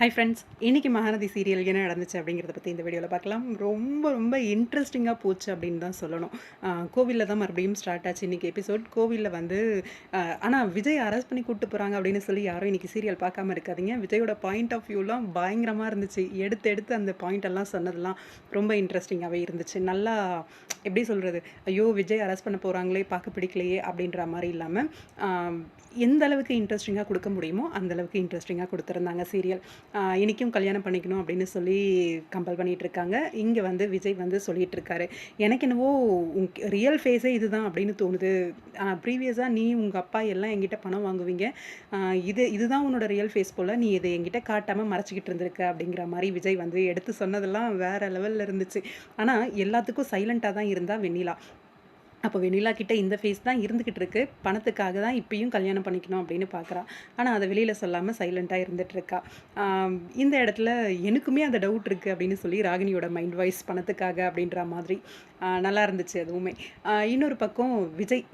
Hi friends இன்றைக்கி Mahanadi serial என்ன நடந்துச்சு அப்படிங்கிறத பற்றி இந்த வீடியோவில் பார்க்கலாம். ரொம்ப ரொம்ப இன்ட்ரெஸ்டிங்காக போச்சு அப்படின்னு தான் சொல்லணும். கோவிலில் தான் மறுபடியும் ஸ்டார்ட் ஆச்சு இன்றைக்கி எபிசோட் கோவிலில் வந்து ஆனால் விஜய் அரெஸ்ட் பண்ணி கூப்பிட்டு போகிறாங்க அப்படின்னு சொல்லி யாரும் இன்றைக்கி சீரியல் பார்க்காம இருக்காதீங்க. விஜயோட பாயிண்ட் ஆஃப் வியூலாம் பயங்கரமாக இருந்துச்சு. எடுத்து எடுத்து அந்த பாயிண்ட் எல்லாம் சொன்னதெல்லாம் ரொம்ப இன்ட்ரெஸ்டிங்காகவே இருந்துச்சு. நல்லா எப்படி சொல்கிறது ஐயோ விஜய் அரெஸ்ட் பண்ண போகிறாங்களே பார்க்க பிடிக்கலையே அப்படின்ற மாதிரி இல்லாமல் எந்த அளவுக்கு இன்ட்ரெஸ்டிங்காக கொடுக்க முடியுமோ அந்தளவுக்கு இன்ட்ரெஸ்டிங்காக கொடுத்துருந்தாங்க சீரியல் இன்றைக்கும் கல்யாணம் பண்ணிக்கணும் அப்படின்னு சொல்லி கம்பல் பண்ணிகிட்டு இருக்காங்க இங்கே வந்து விஜய் வந்து சொல்லிகிட்ருக்காரு எனக்கு என்னவோ ரியல் ஃபேஸே இதுதான் அப்படின்னு தோணுது. ப்ரீவியஸாக நீ உங்கள் அப்பா எல்லாம் எங்கிட்ட பணம் வாங்குவீங்க. இது இதுதான் உன்னோட ரியல் ஃபேஸ் போல். நீ இதை எங்கிட்ட காட்டாமல் மறைச்சிக்கிட்டு இருந்திருக்க அப்படிங்கிற மாதிரி விஜய் வந்து எடுத்து சொன்னதெல்லாம் வேறு லெவலில் இருந்துச்சு. ஆனால் எல்லாத்துக்கும் சைலண்ட்டாக தான் இருந்தால் வெண்ணிலா. அப்போ வெண்ணிலா கிட்ட இந்த ஃபேஸ் தான் இருந்துக்கிட்டு இருக்கு பணத்துக்காக தான் இப்பயும் கல்யாணம் பண்ணிக்கணும் அப்படின்னு பார்க்குறா ஆனால் அதை வெளியில் சொல்லாமல் சைலண்ட்டாக இருந்துகிட்ருக்கா இந்த இடத்துல எனக்குமே அந்த டவுட் இருக்குது அப்படின்னு சொல்லி ராகினியோட மைண்ட் வாய்ஸ் பணத்துக்காக அப்படின்ற மாதிரி நல்லா இருந்துச்சு அதுவுமே. இன்னொரு பக்கம் விஜய்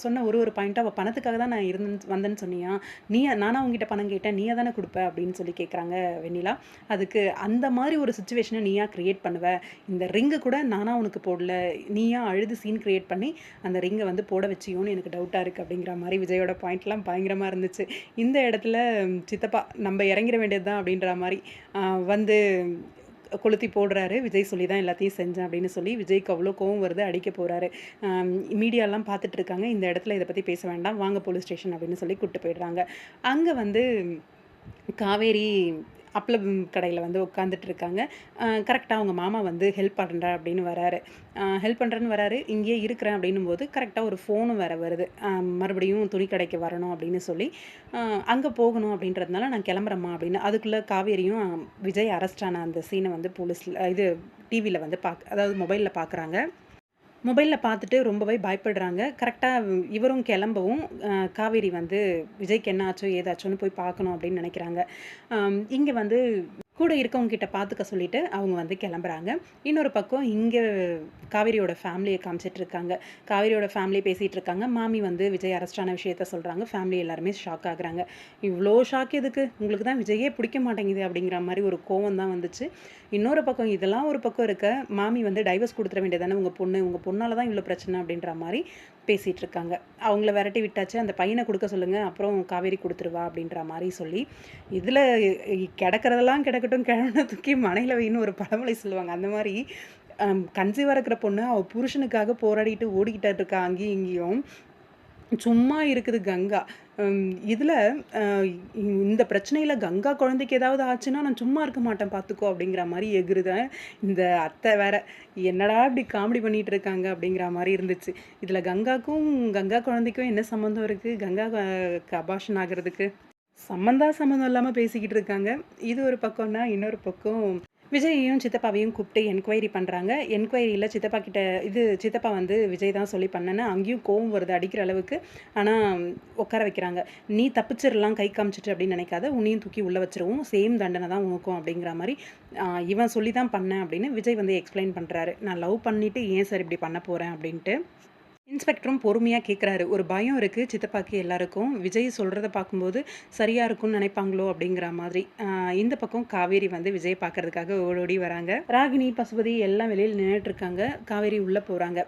சொன்ன ஒரு ஒரு பாயிண்ட்டாக அவள் பணத்துக்காக தான் நான் இருந்தேன் வந்தேன்னு சொன்னியா? நீ நானும் அவங்ககிட்ட பணம் கேட்டேன் நீயா தானே கொடுப்ப? அப்படின்னு சொல்லி கேட்குறாங்க வெண்ணிலா. அதுக்கு அந்த மாதிரி ஒரு சுச்சுவேஷனை நீயா கிரியேட் பண்ணுவ? இந்த ரிங்கு கூட நானாக உனக்கு போடல. நீயா அழுது சீன் கிரியேட் பண்ணி அந்த ரிங்கை வந்து போட வச்சியோன்னு எனக்கு டவுட்டாக இருக்குது அப்படிங்கிற மாதிரி விஜயோட பாயிண்ட்லாம் பயங்கரமாக இருந்துச்சு. இந்த இடத்துல சித்தப்பா நம்ம இறங்கிட வேண்டியது தான் அப்படின்ற மாதிரி வந்து கொளுத்தி போடுறாரு. விஜய் சொல்லி தான் எல்லாத்தையும் செஞ்சேன் அப்படின்னு சொல்லி விஜய்க்கு அவ்வளோ கோவம் வருது அடிக்க போகிறாரு மீடியாலாம் பார்த்துட்டு இருக்காங்க. இந்த இடத்துல இதை பற்றி பேச வேண்டாம். வாங்க போலீஸ் ஸ்டேஷன் அப்படின்னு சொல்லி கூப்பிட்டு போயிடுறாங்க. அங்கே வந்து காவேரி அப்பளம் கடையில் வந்து உட்காந்துட்டு இருக்காங்க கரெக்டாக அவங்க மாமா வந்து ஹெல்ப் பண்ணுறா அப்படின்னு வராரு. ஹெல்ப் பண்ணுறேன்னு வராரு. இங்கேயே இருக்கிறேன் அப்படின்னும் போது கரெக்டாக ஒரு ஃபோனும் வேறு வருது. மறுபடியும் துணி கடைக்கு வரணும் அப்படின்னு சொல்லி. அங்கே போகணும் அப்படின்றதுனால நான் கிளம்புறேம்மா அப்படின்னு. அதுக்குள்ளே காவேரியும் விஜய் அரெஸ்ட் ஆன அந்த சீனை வந்து போலீஸில் இது டிவியில் வந்து பார்க்க அதாவது மொபைலில் பார்க்குறாங்க மொபைலில் பார்த்துட்டு ரொம்பவே பயப்படுறாங்க. கரெக்டாக இவரும் கிளம்பவும் காவேரி வந்து விஜய்க்கு என்ன ஆச்சோ ஏதாச்சோன்னு போய் பார்க்கணும் அப்படின்னு நினைக்கிறாங்க. இங்கே வந்து கூட இருக்கவங்க கிட்ட பார்த்துக்க சொல்லிட்டு அவங்க வந்து கிளம்புறாங்க. இன்னொரு பக்கம் இங்கே காவேரியோட ஃபேமிலியை காமிச்சிட்டு இருக்காங்க. காவேரியோட ஃபேமிலி பேசிகிட்டு இருக்காங்க. மாமி வந்து விஜய் அரெஸ்டான விஷயத்த சொல்கிறாங்க ஃபேமிலி எல்லாருமே ஷாக் ஆகுறாங்க. இவ்வளோ ஷாக் எதுக்கு? உங்களுக்கு தான் விஜயே பிடிக்க மாட்டேங்குது அப்படிங்கிற மாதிரி ஒரு கோவம் தான் வந்துச்சு. இன்னொரு பக்கம் இதெல்லாம் ஒரு பக்கம் இருக்க மாமி வந்து டைவர்ஸ் கொடுத்துட வேண்டியதானே உங்கள் பொண்ணு உங்கள் பொண்ணால் தான் இவ்வளோ பிரச்சனை அப்படின்ற மாதிரி பேசிகிட்டு இருக்காங்க அவங்கள விரட்டி விட்டாச்சு. அந்த பையனை கொடுக்க சொல்லுங்கள் அப்புறம் காவேரி கொடுத்துருவா அப்படின்ற மாதிரி சொல்லி இதில் கிடக்கிறதெல்லாம் கிடக்கட்டும் கிழமை தூக்கி மனையில் வைன்னு ஒரு பழமொழி சொல்லுவாங்க. அந்த மாதிரி கன்சீவாக இருக்கிற பொண்ணு அவள் புருஷனுக்காக போராடிட்டு ஓடிக்கிட்டு இருக்கா அங்கேயும் இங்கேயும். சும்மா இருக்குது கங்கா. இதில் இந்த பிரச்சனையில் கங்கா குழந்தைக்கு ஏதாவது ஆச்சுன்னா நான் சும்மா இருக்க மாட்டேன் பார்த்துக்கோ அப்படிங்கிற மாதிரி எகுறுதேன் இந்த அத்தை வேற என்னடா இப்படி காமெடி பண்ணிட்டு இருக்காங்க அப்படிங்கிற மாதிரி இருந்துச்சு. இதில் கங்காக்கும் கங்கா குழந்தைக்கும் என்ன சம்மந்தம் இருக்குது கங்கா அபாஷன் ஆகிறதுக்கு சம்மந்தா சம்மந்தம் இல்லாமல் பேசிக்கிட்டு இருக்காங்க. இது ஒரு பக்கம்னா இன்னொரு பக்கம் விஜயையும் சித்தப்பாவையும் கூப்பிட்டு என்கொயரி பண்ணுறாங்க என்கொயரியில் சித்தப்பா கிட்ட இது சித்தப்பா வந்து விஜய் தான் சொல்லி பண்ணேன்னு அங்கேயும் கோவம் வருது அடிக்கிற அளவுக்கு. ஆனால் உட்கார வைக்கிறாங்க. நீ தப்பிச்சிடலாம் கை காமிச்சிட்டு அப்படின்னு நினைக்காத. உன்னையும் தூக்கி உள்ளே வச்சிருவோம். சேம் தண்டனை தான் உனக்கும் அப்படிங்கிற மாதிரி இவன் சொல்லி தான் பண்ணேன் அப்படின்னு விஜய் வந்து எக்ஸ்பிளைன் பண்ணுறாரு நான் லவ் பண்ணிவிட்டு ஏன் சார் இப்படி பண்ண போகிறேன் அப்படின்ட்டு. இன்ஸ்பெக்டரும் பொறுமையாக கேட்குறாரு ஒரு பயம் இருக்குது சித்தப்பாக்கு எல்லாருக்கும். விஜய் சொல்கிறத பார்க்கும்போது சரியாக இருக்கும்னு நினைப்பாங்களோ அப்படிங்கிற மாதிரி. இந்த பக்கம் காவேரி வந்து விஜய் பார்க்கறதுக்காக ஓடோடி வராங்க. ராகினி பசுபதி எல்லாம் வெளியில் நின்றுட்டுருக்காங்க காவேரி உள்ளே போகிறாங்க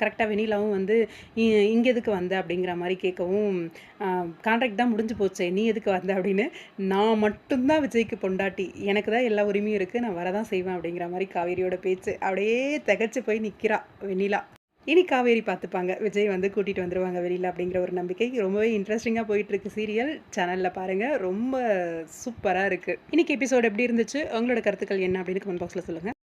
கரெக்டாக வெண்ணிலாவும் வந்து "இ- எதுக்கு வந்த? அப்படிங்கிற மாதிரி கேட்கவும் கான்ட்ராக்ட் தான் முடிஞ்சு போச்சே. நீ எதுக்கு வந்த? அப்படின்னு நான் மட்டும்தான் விஜய்க்கு பொண்டாட்டி. எனக்கு தான் எல்லா உரிமையும் இருக்குது நான் வரதான் செய்வேன். அப்படிங்கிற மாதிரி காவேரியோட பேச்சு அப்படியே திகச்சு போய் நிற்கிறா வெண்ணிலா இனி காவேரி பார்த்துப்பாங்க. விஜய் வந்து கூட்டிகிட்டு வந்துருவாங்க வெளியில் அப்படிங்கிற ஒரு நம்பிக்கை. ரொம்பவே இன்ட்ரெஸ்டிங்காக போயிட்டுருக்கு சீரியல் சேனலில் பாருங்கள் ரொம்ப சூப்பராக இருக்குது இன்றைக்கி எபிசோட் எப்படி இருந்துச்சு? உங்களோட கருத்துக்கள் என்ன அப்படின்னு கமெண்ட் பாக்ஸில் சொல்லுங்கள்